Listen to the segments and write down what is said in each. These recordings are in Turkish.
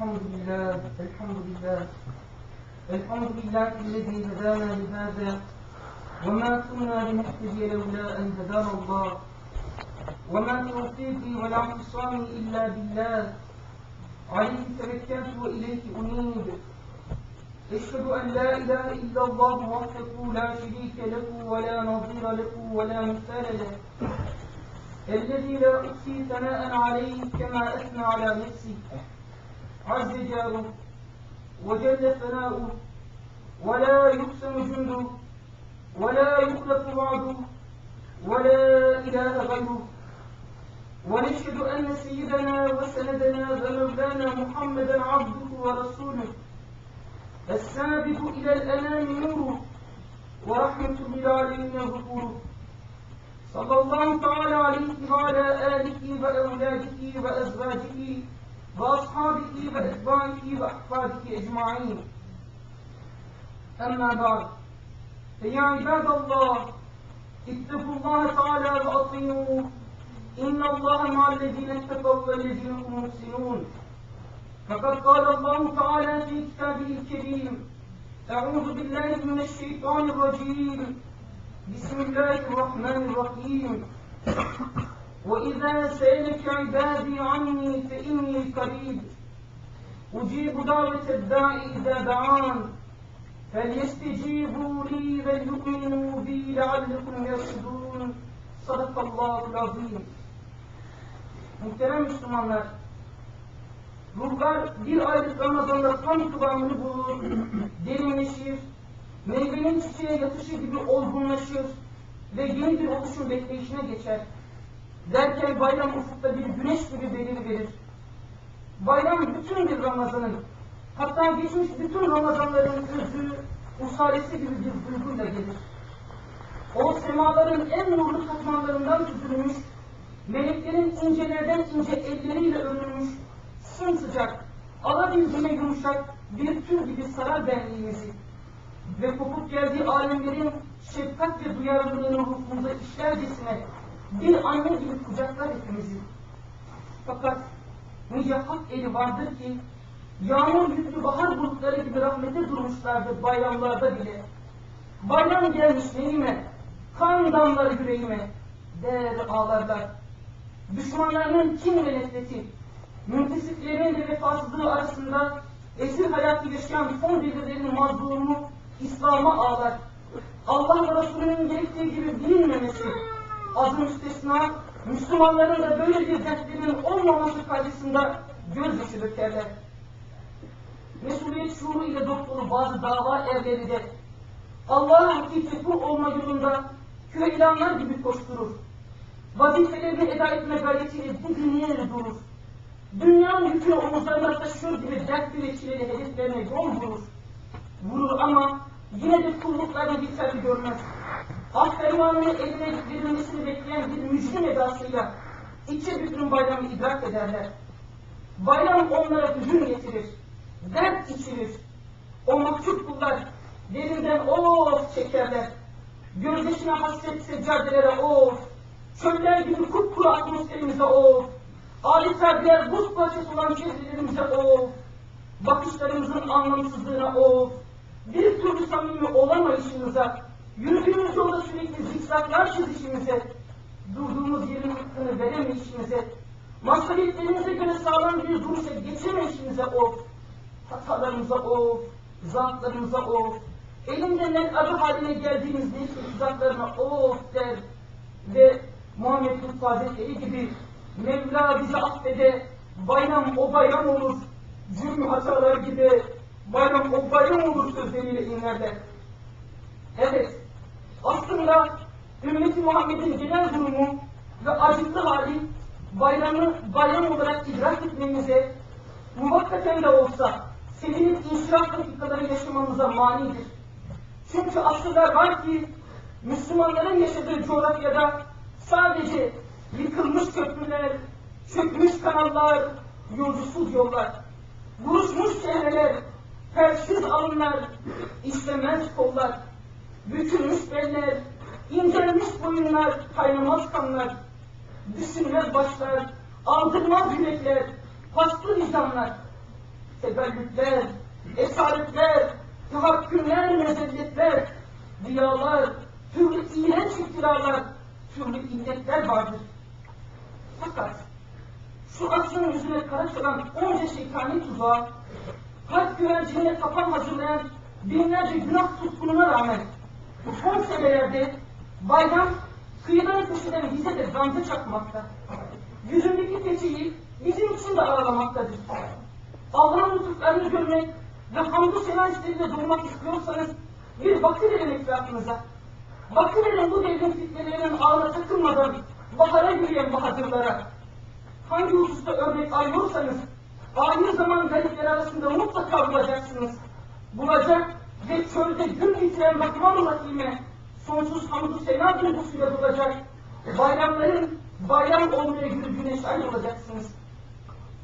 الحمد لله الحمد لله. الحمد لله الذي هدانا لهذا. وما كنا لنهتدي لولا أن هدانا الله. وما توفيقي ولا اعتصامي إلا بالله. عليه توكلت وإليه أنيب. أشهد أن لا إله إلا الله وحده لا شريك له ولا نظير له ولا مثال له. الذي لا أحصي ثناء عليه كما أثنى على نفسه. عز جاره وجل ثناؤه ولا يقسم جنده ولا يخلف وعده ولا إله غيره. ونشهد أن سيدنا وسندنا ومولانا محمدا عبده ورسوله. السابق إلى الأنام نوره ورحمة للعالمين ظهوره صلى الله تعالى عليه وعلى آله وأولاده وأزواجه وأصحابه وأتباعه وأحفاده أجمعين. أما بعد فيا عباد الله اتقوا الله تعالى وأطيعوه. إن الله مع الذين اتقوا والذين هم محسنون. فقد قال الله تعالى في كتابه الكريم أعوذ بالله من الشيطان الرجيم. بسم الله الرحمن الرحيم. وإذا سألك عبادي عني فإني قريب أجيب دعوة الداعي إذا دعان فليستجيبوا لي وليؤمنوا بي لعلكم يرشدون صدق الله العظيم Muhterem Müslümanlar, ruhlar bir aylık Ramazan'da tam kıvamını bulur, derinleşir, meyvenin çiçeğe yatışı gibi olgunlaşır ve yeni bir oluşum bekleyişine geçer. Derken bayram ufukta bir güneş gibi belir verir. Bayram bütün bir Ramazan'ın, hatta geçmiş bütün Ramazanların özü, usalesi gibi bir duyguyla gelir. O semaların en nurlu katmanlarından süzülmüş, meleklerin incelerden ince elleriyle örülmüş, sımsıcak, alabildiğine yumuşak bir tür gibi sarar benliğimizi ve kopup geldiği alemlerin şefkat ve duyarlılığını ruhumuza işlercesine bir anne gibi kucaklar hepimizi. Fakat nice hak eli vardır ki yağmur yüklü bahar bulutları gibi rahmete durmuşlardı bayramlarda bile. Bayram gelmiş neyime, kan damlar yüreğime, der ağlarlar. Düşmanlarının kin ve nefreti, müntesiplerin de vefasızlığı arasında esir hayatı yaşayan son devirlerin mazlumu İslam'a ağlar. Allah ve Resulünün gerektiği gibi bilinmemesi, az müstesna, Müslümanların da böyle bir dertlerinin olmaması karşısında gözyaşı dökerler. Mesuliyet şuuru ile doktoru bazı dava erleri de Allah'a hakiki kul olma yolunda köylanlar gibi koşturur. Vazifelerini eda etme gayretiyle didinleyerek durur. Dünyanın yükünü omuzlarına taşıyor gibi dertli ve çileli hedeflerine yol vurur. Vurur ama yine de kulluklarını yeterli görmez. Hak fermanını eline verilmesini bekleyen bir müjdim edasıyla içe bütün bayramı idrak ederler. Bayram onlara hüzün getirir, dert içirir. O mahcup kullar derinden of çekerler. Gözyaşına hasret seccadelere of, çöller gibi kupkuru atmosferimize of, aletler birer buz parçası olan çevrelerimize of, bakışlarımızın anlamsızlığına of, bir türlü samimi olamayışımıza, yürüdüğümüz yolda sürekli zikzaklar çizişimize, durduğumuz yerin hakkını veremeyişimize, masrafetlerimize göre sağlam bir duruşa geçemeyişimize of, hatalarımıza of, zaaflarımıza of, elinden el arı haline geldiğimiz nefsi tuzaklarına of der ve Muhammed Lütfü Hazretleri gibi Mevla bizi affede, bayram o bayram olur, cürmü hatalar gibi bayram o bayram olur sözleriyle inlerler. Evet, aslında ümmeti Muhammed'in genel durumu ve acıklı hali bayramı bayram olarak idrak etmemize muvakkaten de olsa sevinip inşirah dakikaları yaşamamıza manidir. Çünkü asırlar var ki Müslümanların yaşadığı coğrafyada sadece yıkılmış köprüler, çökmüş kanallar, yolcusuz yollar, buruşmuş çehreler, felçsiz alınlar, işlemez kollar, bükülmüş beller, incelmiş boyunlar, kaynamaz kanlar, düşünmez başlar, aldırmaz yürekler, paslı vicdanlar, tebellütler, esaretler, tahakkümler, mezelliyetler, riyalar, türlü iğrenç iftiralar, türlü illetler vardır. Fakat şu asrın yüzüne kara çalan onca şeytani tuzağa, kalp güvencine kapan hazırlayan binlerce günah tutkununa rağmen bu son senelerde bayram kıyıdan köşeden bize de gamze çakmakta. Yüzündeki peçeyi bizim için de aralamaktadır. Allah'ın lütuflarını görmek ve hamdü sena hisleriyle durmak istiyorsanız bir bakıverin etrafınıza. Bakıverin bu devrin fitnelerinin ağına takılmadan bahara yürüyen bahadırlara. Hangi hususta örnek arıyorsanız aynı zaman garipler arasında mutlaka bulacaksınız. Bulacak ve çölde gün bitiren bakman vakime sonsuz hamdü sena duygusuyla bulacak. Bayramların bayram olmaya yürü güneş ay olacaksınız.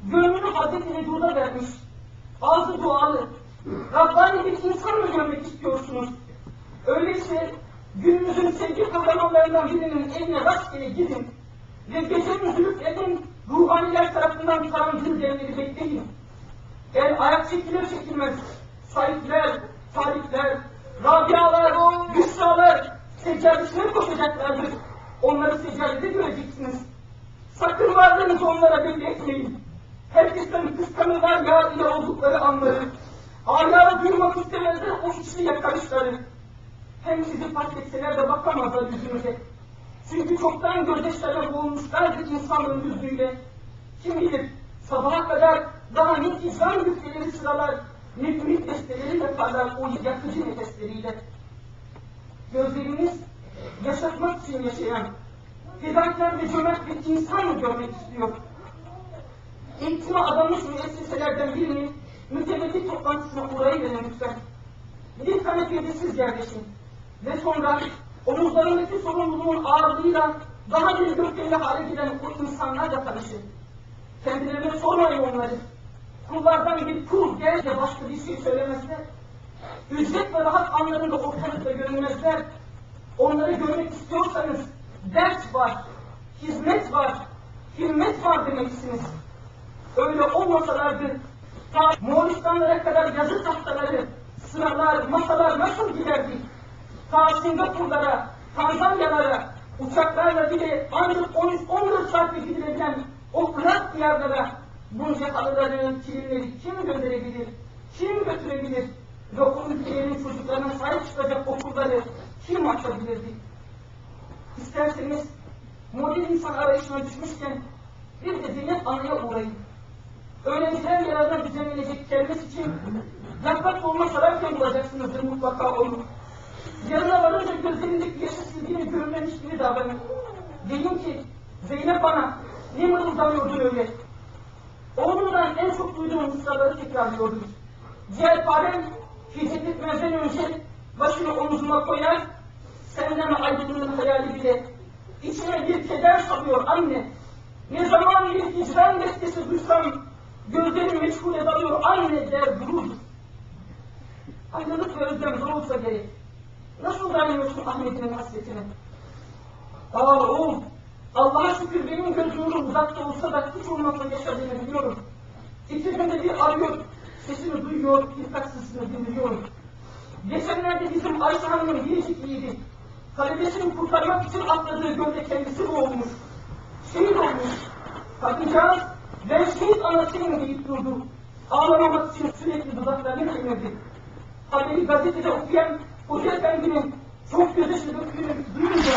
Gönlünü Hazreti Vücud'a vermiş. Ağzı dualı. Rabbani bir insan mı görmek istiyorsunuz? Öyleyse günümüzün sevgi kahramanlarından birinin eline rastgele gidin ve gecenin zülüflerin ruhaniler tarafından karanlığı devleri bekleyin. El ayak çekilir çekilmez. Sahipler, tarifler, rabialar, büşralar seccadesine koşacaklardır. Onları seccadede göreceksiniz. Sakın varlığınızı onlara belli etmeyin. Herkesten kıskanırlar ya ile oldukları anları. Âlâ duymak istemezler o içli yakarışları. Hem sizi fark etseler de bakamazlar yüzünüze. Çünkü çoktan gözyaşlarına boğulmuşlardır insanlığın yüzüyle. Kim bilir sabaha kadar daha ne icran güfteleri sıralar, ne ümit besteleri yaparlar o yakıcı nefesleriyle. Gözleriniz yaşatmak için yaşayan, fedakar ve cömert bir insan mı görmek istiyor? Eğitime adanmış müesseselerden birinin mütevelli toplantısına uğrayıverin lütfen. Bir kanepede siz yerleşin. Ve sonra omuzlarındaki sorumluluğun ağırlığıyla daha bir gökdeli hale giden o insanlarla tanışın. Kendilerine sormayın onları. Kullardan bir kul gel de başka bir şey söylemezler. Ücret ve rahat anlarında ortalıkta görünmezler. Onları görmek istiyorsanız ders var, hizmet var, himmet var demeksiniz. Öyle olmasalardı ta Moğolistanlara kadar yazı tahtaları, sıralar, masalar nasıl giderdi? Ta Singapurlara, Tanzanyalara, uçaklarla bile ancak 13-14 saatte gidilebilen o Irak diyarlara bunca halıları, kilimleri kim gönderebilir, kim götürebilir o ülkelerin çocuklarına sahip çıkacak okulları kim açabilirdi? İsterseniz modern insan arayışına düşmüşken bir de Zeynep Ana'ya uğrayın. Öğrenciler yararına düzenlenecek kermes için yaprak dolma sararken bulacaksınızdır mutlaka onu. Yanına varınca gözlerindeki yaşı sildiğini görmemiş gibi davranın. Deyin ki Zeynep bana ne mırıldanıyordun öyle? Oğlundan en çok duyduğum mısraları tekrarlıyordum. Ciğerparem hicret etmezden önce başını omuzuma koyar, senden ayrılığın hayali bile içime bir keder salıyor anne. Ne zaman bir hicran bestesi duysam gözlerim meşgule dalıyor anne der durur. Ayrılık ve özlem zor olsa gerek. Nasıl dayanıyorsun Ahmet'in hasretine? Aa oğul, Allah'a şükür benim göz nurum uzakta olsa da hiç olmazsa yaşadığını biliyorum. İki günde bir arıyor, sesini duyuyor, birkaç sesini dinliyorum. Geçenlerde bizim Ayşe Hanım'ın biricik yiğidi, talebesini kurtarmak için atladığı gölde kendisi boğulmuş. Şehit olmuş. Kadıncağız, ben şehit anasıyım deyip durdu. Ağlamamak için sürekli dudaklarını kemirdi. Haberi gazetede okuyan Hoca Efendi'nin çok gözyaşı döktüğünü duyunca,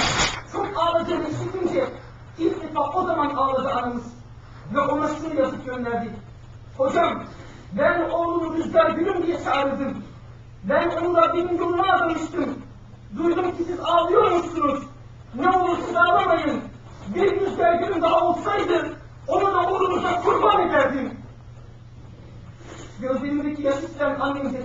çok ağladığını işitince defa o zaman ağladı anamız. Ve ona şunu yazıp gönderdi. Hocam, ben oğlumu rüzgar gülüm diye çağırdım. Ben onu Rabbimin yoluna adamıştım. Duydum ki siz ağlıyormuşsunuz. Ne olur siz ağlamayın. Bir rüzgar gülüm daha olsaydı, onu da uğrunuza kurban ederdim. Gözlerimdeki yaşı silen annemize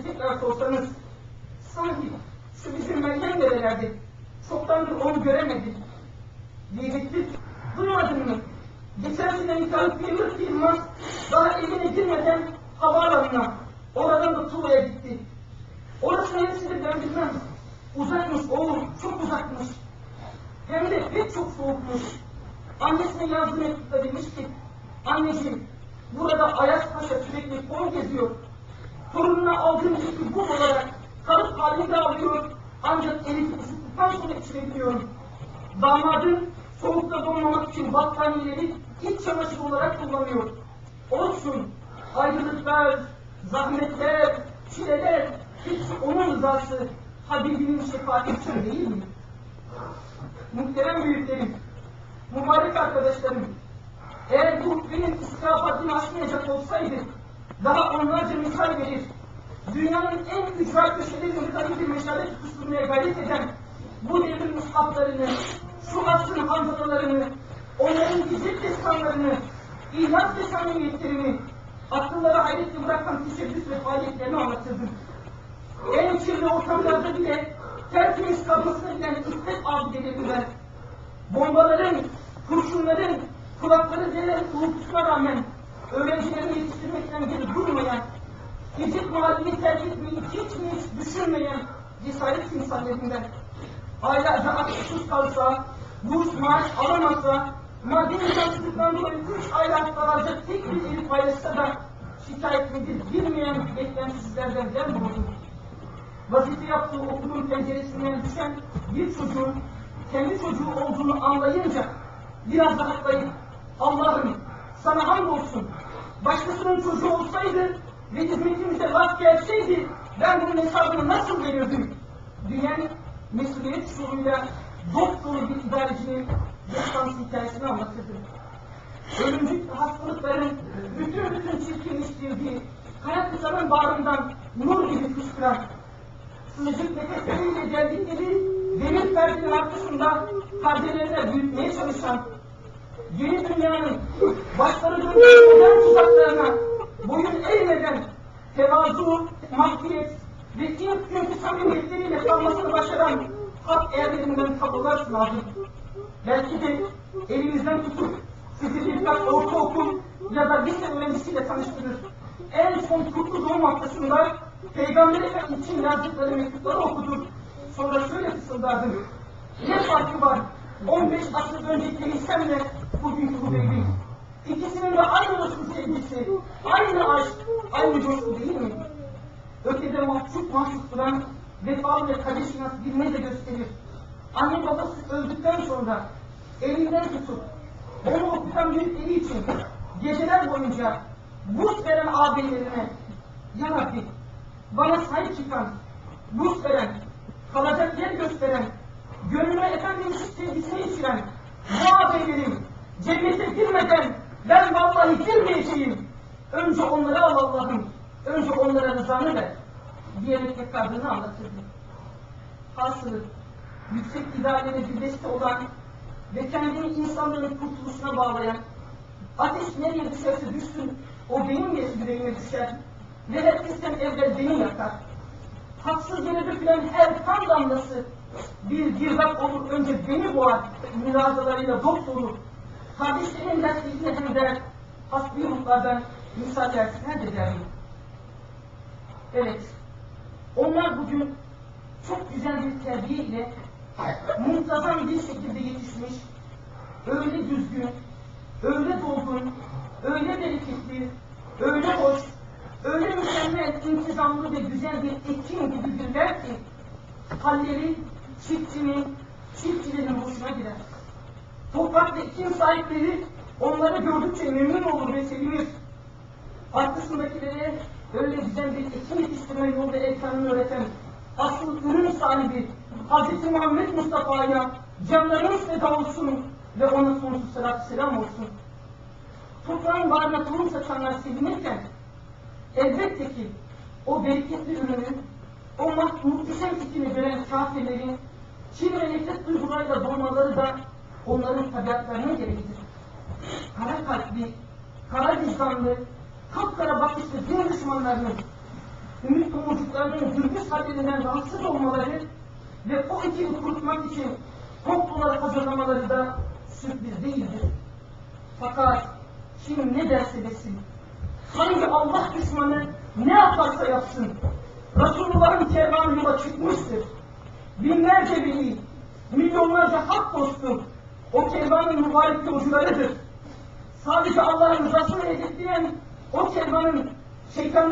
Oğlum, çok uzakmış. Hem de pek çok soğukmuş. Annesine yazdığı mektupta demiş ki, anneciğim, Burada Ayas Paşa sürekli kol geziyor. Torununa aldığım bir bu olarak kalıp halinde alıyor. Ancak elini ısıttıktan sonra içirebiliyorum. Damadın soğukta donmamak için battaniyeleri iç çamaşır olarak kullanıyor. Olsun, ayrılıklar, zahmetler, çileler, hepsi onun rızası, Habibinin şefaati için değil mi? Muhterem büyüklerim, mübarek arkadaşlarım, eğer bu benim istihabatını aşmayacak olsaydı, daha onlarca misal verir. Dünyanın en ücra köşelerinde tabii bir meşale tutuşturmaya gayret eden, bu devrin mushaflarını, şu asrın hamzatalarını, onların güzel destanlarını, ihlas ve samimiyetlerini, akıllara hayretle bırakan teşebbüs ve faaliyetlerini anlatırdım. Kirli ortamlarda bile tertemiz kalmasını bilen İsmet abidelerinden, bombaların, kurşunların, kulakları delen uğultusuna rağmen öğrencilerini yetiştirmekten geri durmayan, Hicret mahallini terk etmeyi hiç mi hiç düşünmeyen cesaret insanlarından, aylarca açsız kalsa, burs maaş alamazsa, maddi imkansızlıktan dolayı üç aylar kalacak tek bir evi paylaşsa da şikayet nedir bilmeyen beklentisizlerden dem vurdu. Vazife yaptığı okulun penceresinden düşen bir çocuğun kendi çocuğu olduğunu anlayınca biraz rahatlayıp Allah'ım sana hamdolsun başkasının çocuğu olsaydı ve hizmetimize laf gelseydi ben bunun hesabını nasıl verirdim diyen mesuliyet şuuruyla dop bir idarecinin destansı hikayesini anlatırdı. Ölümcül hastalıkların bütün bütün çirkinleştirdiği, hayat insanın bağrından nur gibi fışkıran, sığcık nefesleriyle geldikleri demir perdenin arkasında perdelerine büyütmeye çalışan, yeni dünyanın başları döndüğü modern tuzaklarına boyun eğmeden tevazu, mahfiyet ve ilk günkü samimiyetleriyle kalmasını başaran hak erlerinden tablolar lazım. Belki de elinizden tutup sizi birkaç ortaokul ya da lise öğrencisiyle tanıştırır. En son kutlu doğum haftasında Peygamber için yazdıkları mektupları okudum. Sonra şöyle fısıldardım. Ne farkı var 15 asır önceki lisemle bugünkü bu devrin? İkisinin de aynı coşku sevgisi, aynı aşk, aynı coşku değil mi? Ötede mahcup mahcup duran vefalı ve kadir şinas bir ne de gösterir. Anne babası öldükten sonra elinden tutup onu okutan büyükleri için geceler boyunca burs veren ağabeylerine Ya Rabbi bana sahip çıkan, burs veren, kalacak yer gösteren, gönlüme Efendimizin sevgisini içiren bu ağabeylerim cennete girmeden ben vallahi girmeyeceğim. Önce onları al Allah'ım, önce onlara rızanı ver diyerek tekrarını anlatırdı. Hasılı, yüksek idarelere bir beste olan ve kendini insanların kurtuluşuna bağlayan, ateş nereye düşerse düşsün, o benim yüreğime düşer ve herkesten evvel beni yakar. Haksız yere dökülen her kan damlası bir girdap olur önce beni boğar, mürazalarıyla dop dolu. Kardeşlerin dertlerine hem der, hasbi ruhlardan misal dersine de derim. Evet, onlar bugün çok güzel bir terbiye ile muntazam bir şekilde yetişmiş, öyle düzgün, öyle dolgun, öyle bereketli, öyle hoş, öyle mükemmel, intizamlı ve güzel bir ekin gibidirler ki halleri çiftçinin, çiftçilerin hoşuna girer. Toprak ve ekin sahipleri onları gördükçe memnun olur ve sevinir. Arkasındakilere öyle güzel bir ekin yetiştirme yolda erkanını öğreten asıl ürün sahibi Hz. Muhammed Mustafa'ya canlarımız feda olsun ve ona sonsuz salatü selam olsun. Toprağın bağrına tohum saçanlar sevinirken elbette ki o bereketli ürünü, o muhteşem fikrini gören kafirlerin kin ve nefret duygularıyla dolmaları da onların tabiatlarına gerektir. Kara kalpli, kara vicdanlı, kapkara bakışlı din düşmanlarının ümit tomurcuklarının gürbüz hallerinden rahatsız olmaları ve o ekibi kurutmak için komploları hazırlamaları da sürpriz değildir. Fakat kim ne derse desin, hangi Allah düşmanı ne yaparsa yapsın, Resulullah'ın kervanı yola çıkmıştır. Binlerce veli, milyonlarca hak dostu, o kervanın mübarek yolcularıdır. sadece Allah'ın rızasını hedefleyen o kervanın şeytanlar